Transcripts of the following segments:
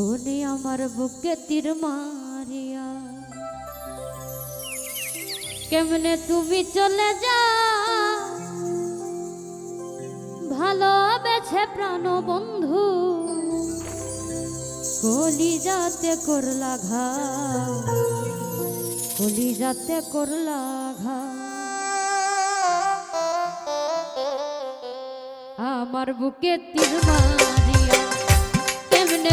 One আমার বুকে তীর মারিয়া। কেমনে তুমি চলে যা ভালোবেছে প্রাণ বন্ধু কলি যাতে করলা ঘা কলি যাতে করলা ঘা। আমার বুকে তীর মারিয়া, কেমনে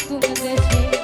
নতুন দেশে